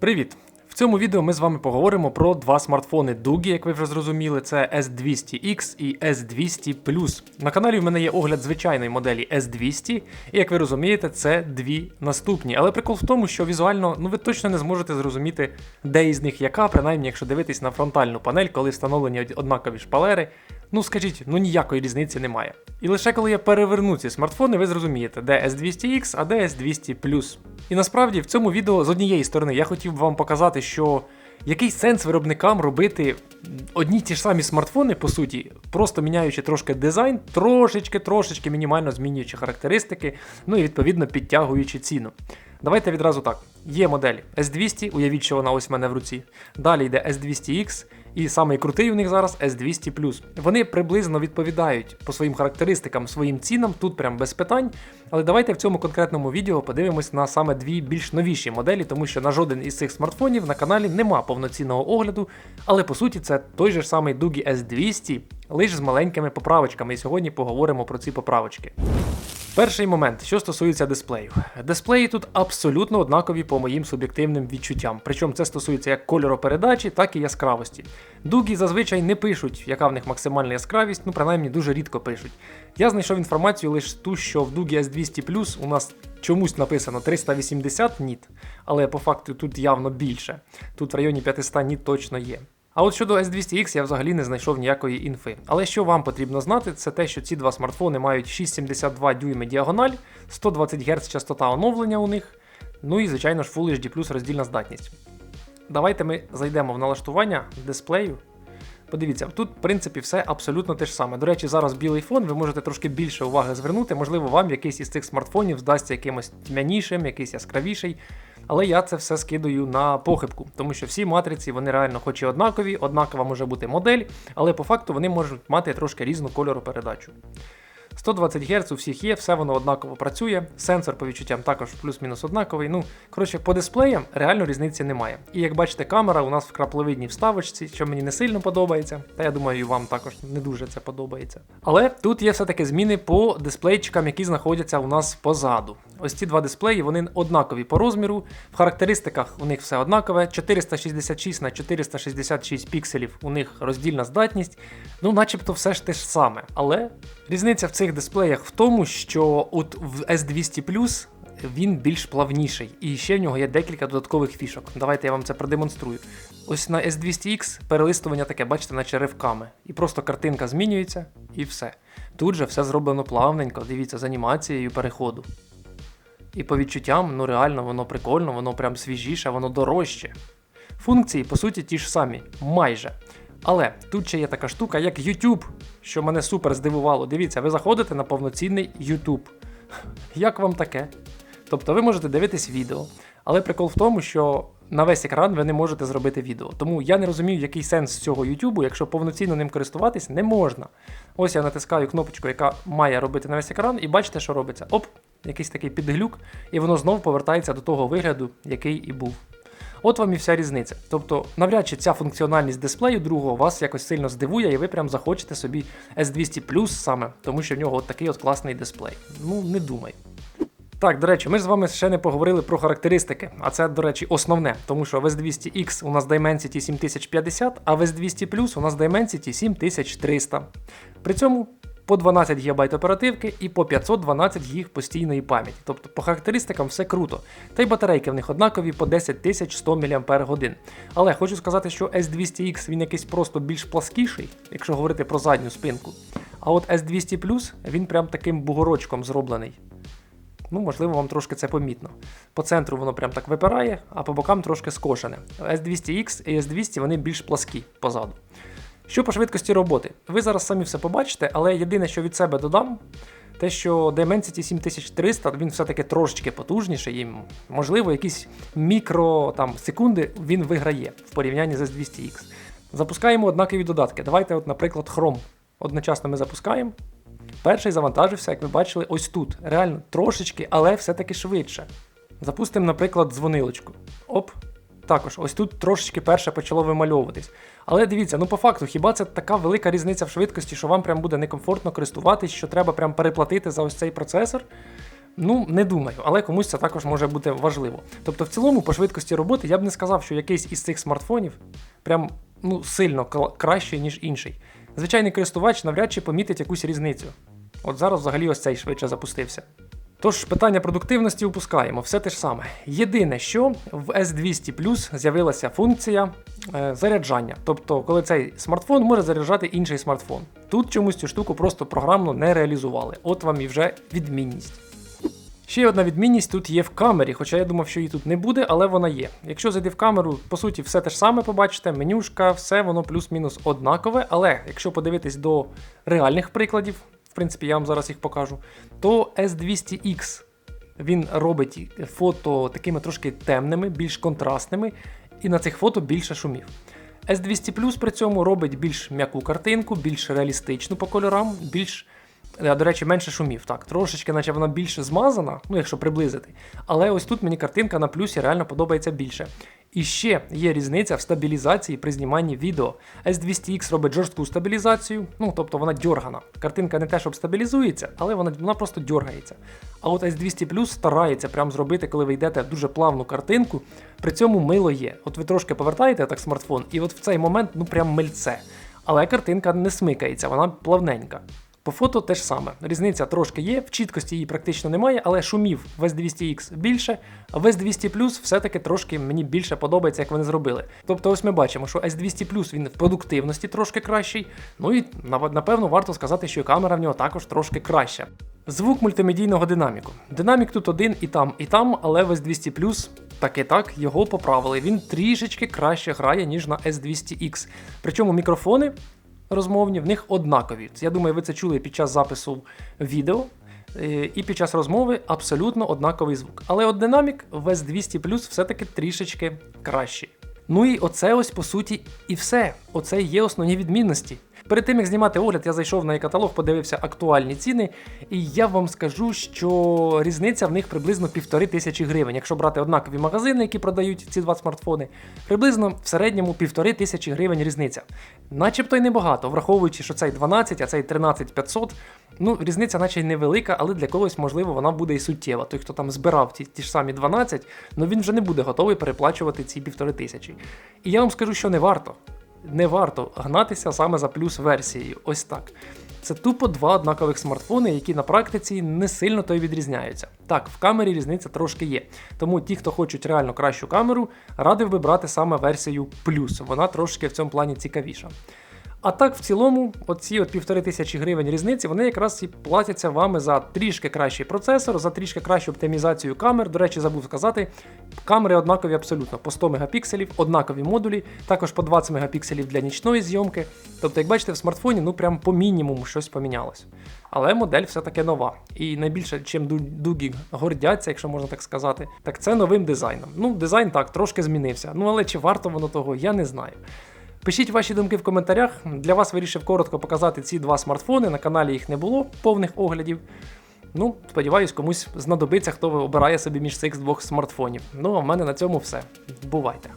Привіт! В цьому відео ми з вами поговоримо про два смартфони Дугі, як ви вже зрозуміли, це S200X і S200 На каналі в мене є огляд звичайної моделі S200, і як ви розумієте, це дві наступні. Але прикол в тому, що візуально ну ви точно не зможете зрозуміти, де із них яка, принаймні, якщо дивитись на фронтальну панель, коли встановлені однакові шпалери. Ну скажіть, ну ніякої різниці немає. І лише коли я переверну ці смартфони, ви зрозумієте, де S200X, а де S200 І насправді в цьому відео з однієї сторони я хотів би вам показати, що який сенс виробникам робити одні ті ж самі смартфони, по суті, просто міняючи трошки дизайн, трошечки-трошечки мінімально змінюючи характеристики, ну і відповідно підтягуючи ціну. Давайте відразу так. Є модель S200, уявіть, що вона ось в мене в руці. Далі йде S200X. І самий крутий у них зараз S200 Вони приблизно відповідають по своїм характеристикам, своїм цінам, тут прям без питань. Але давайте в цьому конкретному відео подивимось на саме дві більш новіші моделі, тому що на жоден із цих смартфонів на каналі нема повноцінного огляду. Але по суті це той же самий Дугі S200, лише з маленькими поправочками. І сьогодні поговоримо про ці поправочки. Перший момент, що стосується дисплею. Дисплеї тут абсолютно однакові по моїм суб'єктивним відчуттям. Причому це стосується як кольоропередачі, так і яскравості. Дугі зазвичай не пишуть, яка в них максимальна яскравість, ну принаймні дуже рідко пишуть. Я знайшов інформацію лише ту, що в Дугі S200 у нас чомусь написано 380 ніт, але по факту тут явно більше. Тут в районі 500 ніт точно є. А от щодо S200X я взагалі не знайшов ніякої інфи. Але що вам потрібно знати, це те, що ці два смартфони мають 6,72 дюйми діагональ, 120 Гц частота оновлення у них, ну і, звичайно ж, Full HD роздільна здатність. Давайте ми зайдемо в налаштування дисплею. Подивіться, тут, в принципі, все абсолютно те ж саме. До речі, зараз білий фон, ви можете трошки більше уваги звернути, можливо, вам якийсь із цих смартфонів здасться якимось тьмянішим, якийсь яскравіший. Але я це все скидаю на похибку, тому що всі матриці вони реально хоч і однакові, однакова може бути модель, але по факту вони можуть мати трошки різну кольору передачу. 120 Гц у всіх є, все воно однаково працює. Сенсор по відчуттям також плюс-мінус однаковий. Ну, коротше, по дисплеям реально різниці немає. І як бачите, камера у нас в краплевидній вставочці, що мені не сильно подобається, та я думаю, і вам також не дуже це подобається. Але тут є все-таки зміни по дисплейчикам, які знаходяться у нас позаду. Ось ці два дисплеї, вони однакові по розміру. В характеристиках у них все однакове. 466 на 466 пікселів у них роздільна здатність. Ну, начебто, все ж те ж саме. Але різниця в цих дисплеях в тому, що от в S200 він більш плавніший, і ще в нього є декілька додаткових фішок. Давайте я вам це продемонструю. Ось на S200X перелистування таке, бачите, наче ривками. І просто картинка змінюється, і все. Тут же все зроблено плавненько, дивіться, з анімацією переходу. І по відчуттям, ну реально, воно прикольно, воно прям свіжіше, воно дорожче. Функції, по суті, ті ж самі, майже. Але тут ще є така штука, як YouTube, що мене супер здивувало. Дивіться, ви заходите на повноцінний YouTube. Як вам таке? Тобто ви можете дивитись відео, але прикол в тому, що на весь екран ви не можете зробити відео. Тому я не розумію, який сенс цього YouTube, якщо повноцінно ним користуватись не можна. Ось я натискаю кнопочку, яка має робити на весь екран, і бачите, що робиться. Оп, якийсь такий підглюк, і воно знову повертається до того вигляду, який і був. От вам і вся різниця. Тобто, навряд чи ця функціональність дисплею другого вас якось сильно здивує, і ви прям захочете собі S200 Plus саме, тому що в нього от такий от класний дисплей. Ну, не думай. Так, до речі, ми з вами ще не поговорили про характеристики, а це, до речі, основне, тому що в S200X у нас Dimensity 7050, а в S200 Plus у нас Dimensity 7300. При цьому по 12 ГБ оперативки і по 512 ГБ постійної пам'яті. Тобто по характеристикам все круто. Та й батарейки в них однакові по 10100 мАч. Але хочу сказати, що S200X він якийсь просто більш пласкіший, якщо говорити про задню спинку. А от S200 Plus він прям таким бугорочком зроблений. Ну, можливо, вам трошки це помітно. По центру воно прям так випирає, а по бокам трошки скошене. S200X і S200 вони більш пласкі позаду. Що по швидкості роботи? Ви зараз самі все побачите, але єдине, що від себе додам, те, що Dimensity 7300 він все-таки трошечки потужніший, і, можливо, якісь мікро там, секунди він виграє в порівнянні з S200X. Запускаємо однакові додатки. Давайте, от, наприклад, Chrome. Одночасно ми запускаємо. Перший завантажився, як ви бачили, ось тут. Реально трошечки, але все-таки швидше. Запустимо, наприклад, дзвонилочку. Оп. Також, ось тут трошечки перше почало вимальовуватись. Але дивіться, ну по факту, хіба це така велика різниця в швидкості, що вам прям буде некомфортно користуватись, що треба прям переплатити за ось цей процесор? Ну, не думаю, але комусь це також може бути важливо. Тобто, в цілому, по швидкості роботи я б не сказав, що якийсь із цих смартфонів прям ну, сильно кращий, ніж інший. Звичайний користувач навряд чи помітить якусь різницю. От зараз взагалі ось цей швидше запустився. Тож питання продуктивності упускаємо, все те ж саме. Єдине, що в S200 Plus з'явилася функція е, заряджання. Тобто, коли цей смартфон може заряджати інший смартфон. Тут чомусь цю штуку просто програмно не реалізували. От вам і вже відмінність. Ще одна відмінність тут є в камері, хоча я думав, що її тут не буде, але вона є. Якщо зайти в камеру, по суті, все те ж саме побачите, менюшка, все воно плюс-мінус однакове. Але якщо подивитись до реальних прикладів, в принципі, я вам зараз їх покажу, то S200X він робить фото такими трошки темними, більш контрастними, і на цих фото більше шумів. S200 Plus при цьому робить більш м'яку картинку, більш реалістичну по кольорам, більш До речі, менше шумів. Так, трошечки, наче вона більше змазана, ну якщо приблизити. Але ось тут мені картинка на плюсі реально подобається більше. І ще є різниця в стабілізації при зніманні відео. S200X робить жорстку стабілізацію, ну тобто вона дьоргана. Картинка не те, щоб стабілізується, але вона, вона просто дьоргається. А от S200 Plus старається прям зробити, коли ви йдете дуже плавну картинку, при цьому мило є. От ви трошки повертаєте так смартфон, і от в цей момент ну прям мильце. Але картинка не смикається, вона плавненька. По фото теж саме. Різниця трошки є, в чіткості її практично немає, але шумів в S200X більше, а в S200 Plus все-таки трошки мені більше подобається, як вони зробили. Тобто, ось ми бачимо, що S200 Plus він в продуктивності трошки кращий. Ну і напевно варто сказати, що і камера в нього також трошки краща. Звук мультимедійного динаміку. Динамік тут один і там, і там, але в S200 Plus так і так його поправили. Він трішечки краще грає, ніж на S200X. Причому мікрофони розмовні в них однакові. Я думаю, ви це чули під час запису відео. е, І під час розмови абсолютно однаковий звук. Але от динамік в S200 Plus все-таки трішечки кращий. Ну і оце ось по суті і все. Оце є основні відмінності. Перед тим як знімати огляд, я зайшов на каталог, подивився актуальні ціни, і я вам скажу, що різниця в них приблизно півтори тисячі гривень. Якщо брати однакові магазини, які продають ці два смартфони, приблизно в середньому півтори тисячі гривень різниця. Начебто й небагато, враховуючи, що цей 12, а цей 13500. Ну, різниця, наче й невелика, але для когось, можливо, вона буде і суттєва. Той, хто там збирав ті, ті ж самі 12, ну він вже не буде готовий переплачувати ці півтори тисячі. І я вам скажу, що не варто. Не варто гнатися саме за плюс версією. Ось так. Це тупо два однакових смартфони, які на практиці не сильно то й відрізняються. Так, в камері різниця трошки є. Тому ті, хто хочуть реально кращу камеру, радив би брати саме версію плюс. Вона трошки в цьому плані цікавіша. А так, в цілому, оці от півтори тисячі гривень різниці, вони якраз і платяться вами за трішки кращий процесор, за трішки кращу оптимізацію камер. До речі, забув сказати, камери однакові абсолютно по 100 мегапікселів, однакові модулі, також по 20 мегапікселів для нічної зйомки. Тобто, як бачите, в смартфоні ну прям по мінімуму щось помінялось. Але модель все-таки нова. І найбільше, чим ду- дугі гордяться, якщо можна так сказати, так це новим дизайном. Ну, дизайн так, трошки змінився. Ну але чи варто воно того, я не знаю. Пишіть ваші думки в коментарях. Для вас вирішив коротко показати ці два смартфони. На каналі їх не було повних оглядів. Ну, сподіваюсь, комусь знадобиться, хто обирає собі між цих двох смартфонів. Ну а в мене на цьому все. Бувайте!